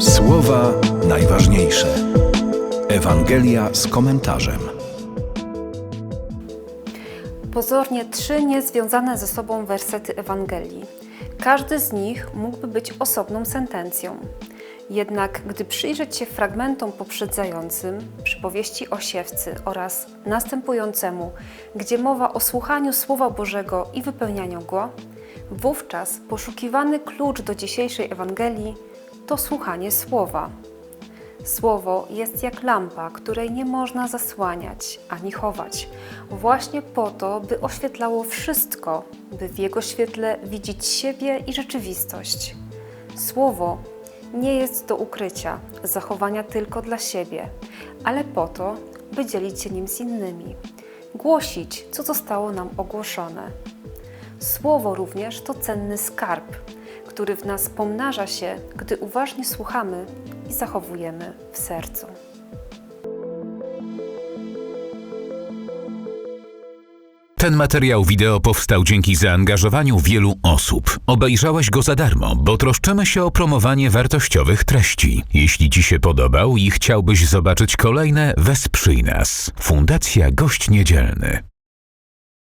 Słowa najważniejsze. Ewangelia z komentarzem. Pozornie trzy niezwiązane ze sobą wersety Ewangelii. Każdy z nich mógłby być osobną sentencją. Jednak gdy przyjrzeć się fragmentom poprzedzającym, przypowieści o siewcy oraz następującemu, gdzie mowa o słuchaniu Słowa Bożego i wypełnianiu go, wówczas poszukiwany klucz do dzisiejszej Ewangelii to słuchanie Słowa. Słowo jest jak lampa, której nie można zasłaniać ani chować, właśnie po to, by oświetlało wszystko, by w jego świetle widzieć siebie i rzeczywistość. Słowo nie jest do ukrycia, zachowania tylko dla siebie, ale po to, by dzielić się nim z innymi, głosić, co zostało nam ogłoszone. Słowo również to cenny skarb, który w nas pomnaża się, gdy uważnie słuchamy i zachowujemy w sercu. Ten materiał wideo powstał dzięki zaangażowaniu wielu osób. Obejrzałeś go za darmo, bo troszczymy się o promowanie wartościowych treści. Jeśli Ci się podobał i chciałbyś zobaczyć kolejne, wesprzyj nas. Fundacja Gość Niedzielny.